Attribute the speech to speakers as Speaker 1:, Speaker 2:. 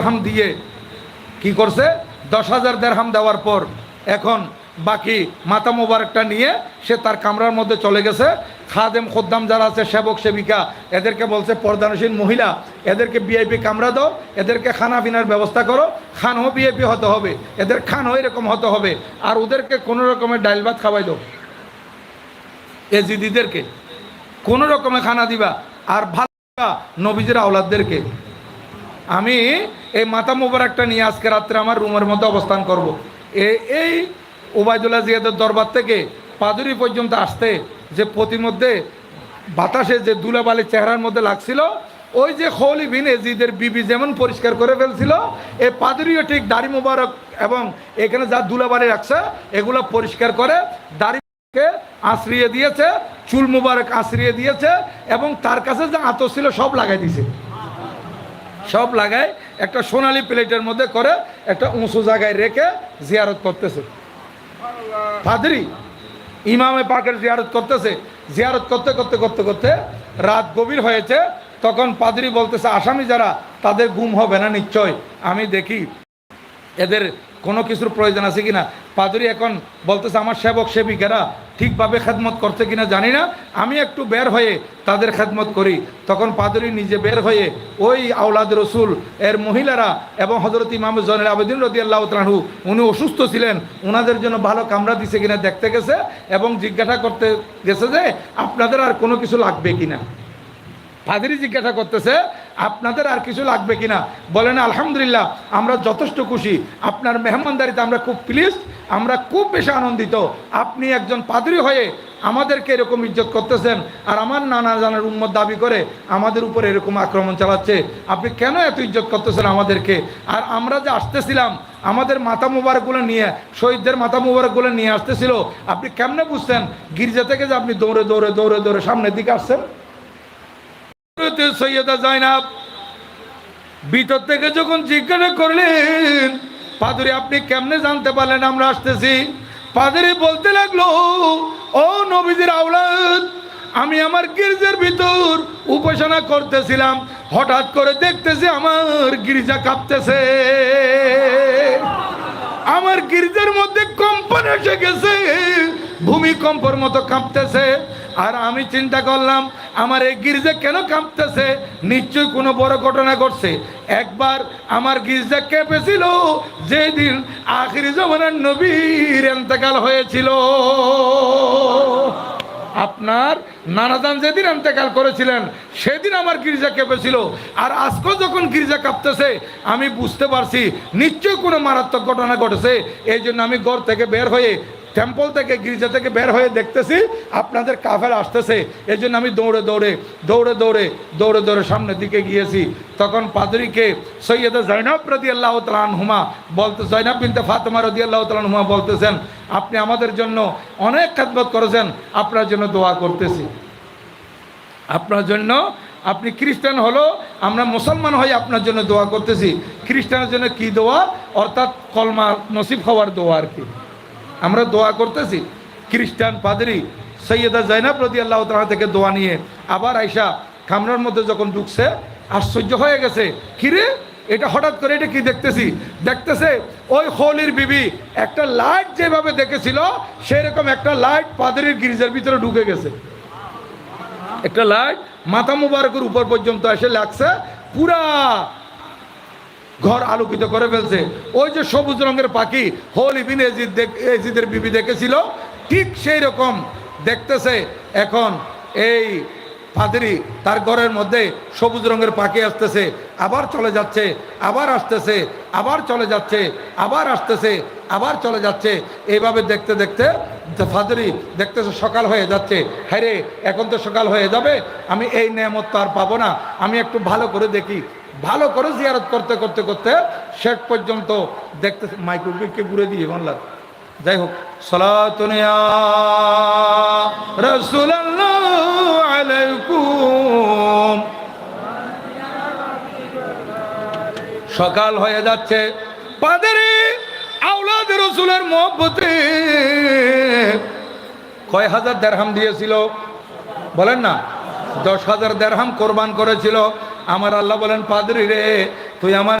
Speaker 1: দেড়হাম দিয়ে কি করছে? দশ হাজার দেড়হাম দেওয়ার পর এখন বাকি মাতা মোবারকটা নিয়ে সে তার কামরার মধ্যে চলে গেছে। খাদেম, খোদ্দাম যারা আছে, সেবক, সেবিকা, এদেরকে বলছে, পর্দানসীন মহিলা, এদেরকে বিআইপি কামরা দাও, এদেরকে খানা পিনার ব্যবস্থা করো, খানও বিআইপি হতে হবে, এদের খানও এরকম হতে হবে, আর ওদেরকে কোনো রকমের ডাইল ভাত খাওয়াই দাও। এজিদিদেরকে কোনো রকমে খানা দিবা, আর দিবা নবীজির আওলাদদেরকে। আমি এই মাথা মোবারকটা নিয়ে আজকে রাত্রে আমার রুমের মধ্যে অবস্থান করব। এই ওবায়দুল্লাহ জিয়াদের দরবার থেকে পাদুরি পর্যন্ত আসতে যে প্রতিমধ্যে বাতাসে যে দুলাবালি চেহারার মধ্যে লাগছিল, ওই যে হলি বিন এজিদের বিবি যেমন পরিষ্কার করে ফেলছিল এই পাদুরিও ঠিক দাড়ি মোবারক এবং এখানে যা দুলাবালি রাখছে, এগুলো পরিষ্কার করে দাড়ি কে আশ্রিয়ে দিয়েছে, চুল মুবারক আশ্রিয়ে দিয়েছে এবং তার কাছে যে আতর ছিল সব লাগাই দিছে সব লাগায় একটা সোনালী প্লেটের মধ্যে করে একটা উঁচু জায়গায় রেখে জিয়ারত করতেছে। পাদরি, ইমামে পাকের জিয়ারত করতেছে। জিয়ারত করতে করতে করতে করতে রাত গভীর হয়েছে, তখন পাদরি বলতেছে, আসামি যারা, তাদের গুম হবে না নিশ্চয়, আমি দেখি। এদের কোনো কিছুর প্রয়োজন আছে কিনা? পাদরি এখন বলতেছে, আমার সেবক সেবিকারা ঠিকভাবে খেদমত করছে কিনা জানি না। আমি একটু বের হয়ে তাদের খেদমত করি। তখন পাদরি নিজে বের হয়ে ওই আওলাদ রসুল, এর মহিলারা এবং হজরত ইমাম জনের আবেদিন রদি আল্লাহ তাহু উনি অসুস্থ ছিলেন। ওনাদের জন্য ভালো কামরা দিছে কিনা দেখতে গেছে এবং জিজ্ঞাসা করতে গেছে যে আপনাদের আর কোনো কিছু লাগবে কিনা। ফাদিরি জিজ্ঞাসা করতেছে আপনাদের আর কিছু লাগবে কিনা? বলেন, আলহামদুলিল্লাহ, আমরা যথেষ্ট খুশি। আপনার মেহমানদারিতে আমরা খুব প্লিজ আমরা খুব বেশি আনন্দিত। আপনি একজন পাদরি হয়ে আমাদেরকে এরকম ইজ্জত করতেছেন আর আমার নানা জানার উন্মত দাবি করে আমাদের উপরে এরকম আক্রমণ চালাচ্ছে। আপনি কেন এত ইজ্জত করতেছেন আমাদেরকে? আর আমরা যে আসতেছিলাম, আমাদের মাথা মুবারকগুলো নিয়ে, শহীদদের মাথা মুবারকগুলো নিয়ে আসতেছিল, আপনি কেমনে বুঝছেন? গির্জা থেকে যে আপনি দৌড়ে দৌড়ে দৌড়ে দৌড়ে সামনের দিকে আসছেন? ভিতর থেকে যখন জিজ্ঞাসা করলেন, পাদরি, আপনি কেমনে জানতে পারলেন আমরা আসতেছি? পাদরি বলতে লাগল, ও নবীজির আওলাদ, আমি আমার গির্জার ভিতর উপাসনা করতেছিলাম। হঠাৎ করে দেখতেছি আমার গির্জা কাঁপতেছে। আমার গির্জার মধ্যে কম্পন এসে গেছে, ভূমিকম্পর মতো কাঁপতেছে। আর আমি চিন্তা করলাম, আমার এই গির্জা কেন কাঁপতেছে? নিশ্চয়ই কোনো বড় ঘটনা ঘটছে। একবার আমার গির্জা কেঁপেছিল, যেদিন আখির জমানার নবীর এন্তেকাল হয়েছিল। আপনার নানাদান যেদিন এন্তেকাল করেছিলেন, সেদিন আমার গির্জা কেঁপেছিল। আর আজকেও যখন গির্জা কাঁপতেছে, আমি বুঝতে পারছি, নিশ্চয়ই কোনো মারাত্মক ঘটনা ঘটেছে। এই জন্য আমি ঘর থেকে বের হয়ে টেম্পল থেকে গির্জা থেকে বের হয়ে দেখতেছি, আপনাদের কাফের আসতেছে। এই জন্য আমি দৌড়ে দৌড়ে দৌড়ে দৌড়ে দৌড়ে দৌড়ে সামনের দিকে গিয়েছি। তখন পাদরিকে সৈয়দা জৈনব রদি আল্লাহ হুমা বলতে জৈনব বিনতে ফাতেমা রদি আল্লাহ হুমা বলতেছেন, আপনি আমাদের জন্য অনেক খেদমত করেছেন, আপনার জন্য দোয়া করতেছি। আপনার জন্য, আপনি খ্রিস্টান হলো, আমরা মুসলমান হয়ে আপনার জন্য দোয়া করতেছি। খ্রিস্টানের জন্য কি দোয়া? অর্থাৎ কলমা নসিব হওয়ার দোয়া আর কি। আমরা দোয়া করতেছি। খ্রিস্টান পাদরি সৈয়দা জৈনাব রদি আল্লাহ তালা থেকে দোয়া নিয়ে আবার আইসা খামরার মধ্যে যখন ঢুকছে, আশ্চর্য হয়ে গেছে কিরে এটা হঠাৎ করে এটা কি দেখতেছি? দেখতেছে ওই হোলির বিবি একটা লাইট যেভাবে দেখেছিল, সেরকম একটা লাইট পাদরির গির্জার ভিতরে ঢুকে গেছে। একটা লাইট মাথা মুবারকের উপর পর্যন্ত এসে লাগছে, পুরা ঘর আলোকিত করে ফেলছে। ওই যে সবুজ রঙের পাখি, হোল ইবিন এজিদ এজিদের বিবি দেখেছিল, ঠিক সেই রকম দেখতেছে এখন এই ফাদরি তার ঘরের মধ্যে সবুজ রঙের পাখি আসতেছে, আবার চলে যাচ্ছে, আবার আসতেছে, আবার চলে যাচ্ছে, আবার আসতেছে, আবার চলে যাচ্ছে। এইভাবে দেখতে দেখতে ফাদরি দেখতেছে সকাল হয়ে যাচ্ছে। হ্যাঁ এখন তো সকাল হয়ে যাবে, আমি এই নেয়ামত তো আর পাবো না। আমি একটু ভালো করে দেখি ভালো করে জিয়ারত করতে করতে করতে শেষ পর্যন্ত দেখতে মাইক্রোওয়েভকে ঘুরে দিয়ে বাংলা যাই হোক সলাতনিয়া সকাল হয়ে যাচ্ছে। পাদারে আউলাদ রসুলের মহব্বতে কয় হাজার দেড়হাম দিয়েছিল? বলেন না, দশ হাজার দেড়হাম কোরবান করেছিল। আমার আল্লাহ বলেন পাদরি রে তুই আমার